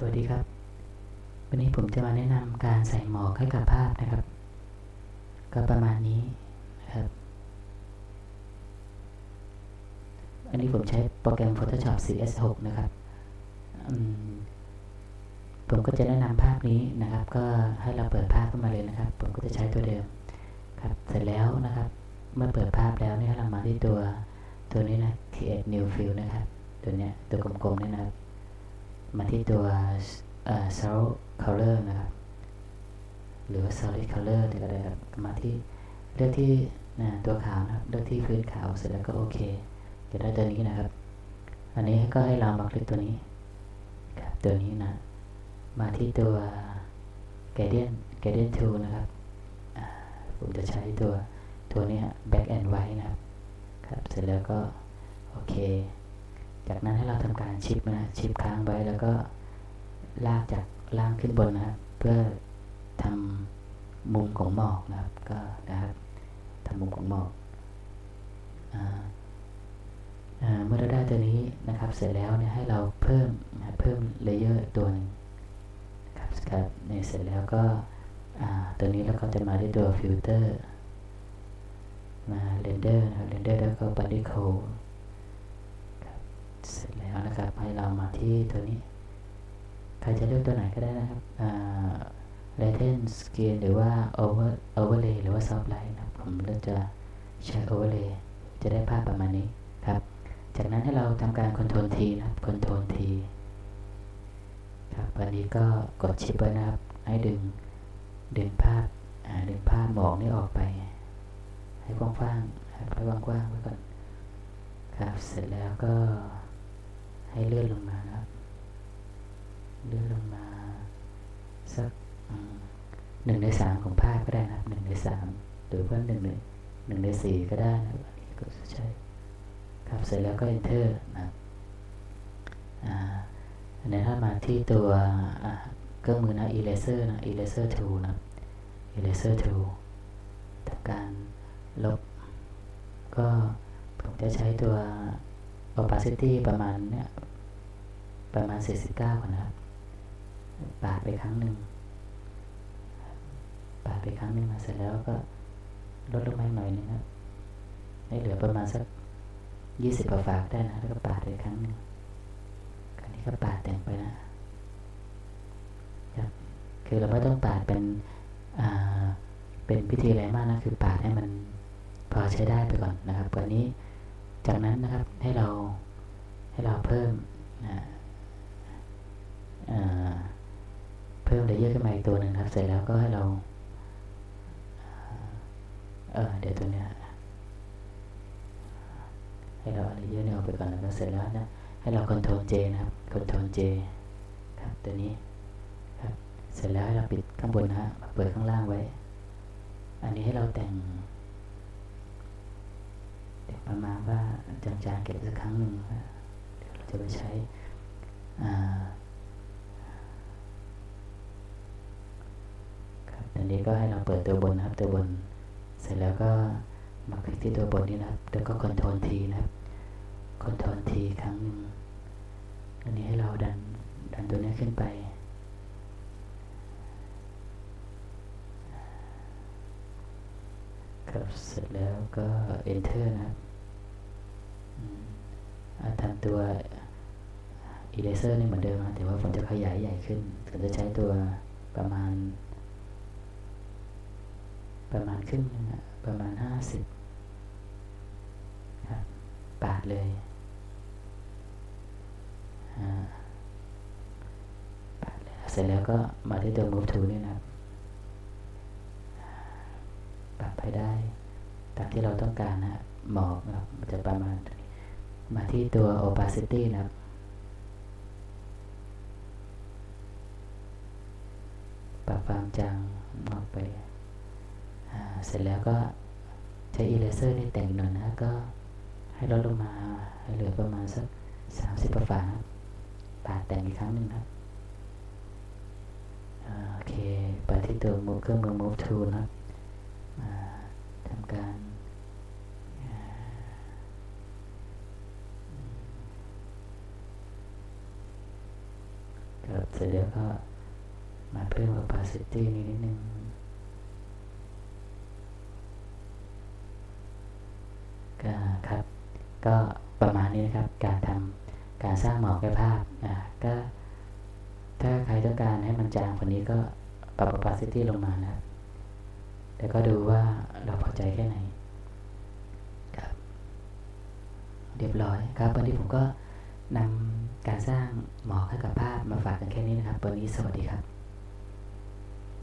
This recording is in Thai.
สวัสดีครับ วันนี้ผมจะมาแนะนำการใส่หมอกให้กับภาพนะครับ ก็ประมาณนี้นะครับ อันนี้ผมใช้โปรแกรม Photoshop CS6 นะครับผมก็จะแนะนำภาพนี้นะครับ ก็ให้เราเปิดภาพขึ้นมาเลยนะครับ ผมก็จะใช้ตัวเดิมครับ เสร็จแล้วนะครับ เมื่อเปิดภาพแล้วเนี่ยเรามาที่ตัวตัวนี้นะ create new field นะครับ ตัวเนี้ยตัวกลมๆเนี่ยนะครับ มาที่ตัวเอ่อ solid color นะครับ หรือว่า solid color ก็ได้ครับมาที่เลือกที่นะตัวขาวนะครับเลือกที่พื้นขาวเสร็จแล้วก็โอเคจะได้ตัวนี้นะครับ อันนี้ก็ให้เรามาคลิกตัวนี้ครับตัวนี้นะ มาที่ตัว gradient gradient tool นะครับผมจะใช้ตัวตัวนี้ฮะ black and white นะครับครับ เสร็จแล้วก็โอเค จากนั้นให้เราทำการชิปนะชิปค้างไว้แล้วก็ลากจากล่างขึ้นบนนะครับ เพื่อทำมุมของหมอกนะครับ ก็นะครับทำมุมของหมอกเมื่อเราได้ตัวนี้นะครับเสร็จแล้วเนี่ยให้เราเพิ่มนะเพิ่มเลเยอร์ตัวหนึ่งนะครับครับเนี่ยเสร็จแล้วก็ตัวนี้เราก็จะมาที่ตัวฟิลเตอร์มาเรนเดอร์นะครับเรนเดอร์แล้วก็บันดิโค เสร็จแล้วนะครับให้ เรามาที่ตัวนี้ ใครจะเลือกตัวไหนก็ได้นะครับ Lighten Skin หรือว่า Over Overlay หรือว่า Soft Light นะครับผมเลือกจะใช้ Overlay จะได้ภาพประมาณนี้ครับ จากนั้นให้เราทำการ Ctrl T นะครับ Ctrl T ครับวันนี้ก็กดชิปไว้นะครับ ให้ดึงดึงภาพดึงภาพหมอกนี่ออกไป ให้กว้างๆครับให้กว้างๆไว้ก่อนครับ เสร็จแล้วก็ ให้เลื่อนลงมาครับ เลื่อนลงมาสักหนึ่งในสามของภาพก็ได้นะหนึ่งในสามหรือว่าหนึ่งในหนึ่งในสี่ก็ได้นะครับอันนี้ก็ใช่ครับเสร็จแล้วก็ enter นะครับอันนี้ถ้ามาที่ตัวเครื่องมือนะ eraser นะ eraser tool นะ eraser tool ทำการลบ ก็ผมจะใช้ตัว opacity ประมาณเนี้ยประมาณ 49ก่อนะครับปาดไปครั้งหนึ่งปาดไปครั้งหนึ่งมาเสร็จแล้วก็ลดลงมาหน่อยนึงครับให้เหลือประมาณสัก20กว่าฝากได้นะแล้วก็ปาดไปครั้งหนึ่งคราวนี้ก็ปาดแต่งไปนะครับคือเราไม่ต้องปาดเป็นอ่าเป็นพิธีอะไรมากนะคือปาดให้มันพอใช้ได้ไปก่อนนะครับวันนี้ จากนั้นนะครับให้เราให้เราเพิ่มนะเพิ่มเลเยอร์ขึ้นมาอีกตัวหนึ่งครับ เสร็จแล้วก็ให้เราเออเดี๋ยวตัวเนี้ยให้เราเลเยอร์เนี่ยออกไปก่อนแล้วก็เสร็จแล้วนะให้เรา Ctrl J นะครับ Ctrl J ครับตัวนี้ครับเสร็จแล้วให้เราปิดข้างบนนะฮะเปิดข้างล่างไว้ อันนี้ให้เราแต่ง ประมาณว่าจางๆเก็บสักครั้งหนึ่งเดี๋ยวเราจะไปใช้ครับอันนี้ก็ให้เราเปิดตัวบนนะครับ ตัวบน เสร็จแล้วก็มาคลิกที่ตัวบนนี้นะครับแล้วก็ Ctrl T นะครับ Ctrl T ครั้งหนึ่งอันนี้ให้เราดันดันตัวนี้ขึ้นไป ครับเสร็จแล้วก็ enter นะครับทำตัว eraser นี่เหมือนเดิมนะแต่ว่าผมจะขยายใหญ่ขึ้นผมจะใช้ตัวประมาณ ประมาณครึ่งนึงอะประมาณห้าสิบครับปาดเลยปาดเลย เสร็จแล้วก็มาที่ตัว move to นี่นะครับ ปรับให้ได้ ตามที่เราต้องการนะหมอกนะครับจะประมาณ มาที่ตัว opacity นะครับปรับความจางออกไป เสร็จแล้วก็ใช้ eraser นี่แต่งหน่อยนะก็ให้ลดลงมาให้เหลือประมาณสัก30ประฝาปาดแต่งอีกครั้งหนึ่งครับโอเค ไปที่ตัวเครื่องมือ move tool นะครับ การเสร็จแล้วก็มาเพิ่ม opacity นิดนิดนึงก็ครับ ก็ประมาณนี้นะครับ การทำการสร้างหมอกแก้ภาพนะก็ถ้าใครต้องการให้มันจางกว่านี้ก็ปรับ opacity ลงมานะครับ แล้วก็ดูว่าเราพอใจแค่ไหนครับเรียบร้อยครับวันนี้ผมก็นำการสร้างหมอกให้กับภาพมาฝากกันแค่นี้นะครับวันนี้สวัสดีครับ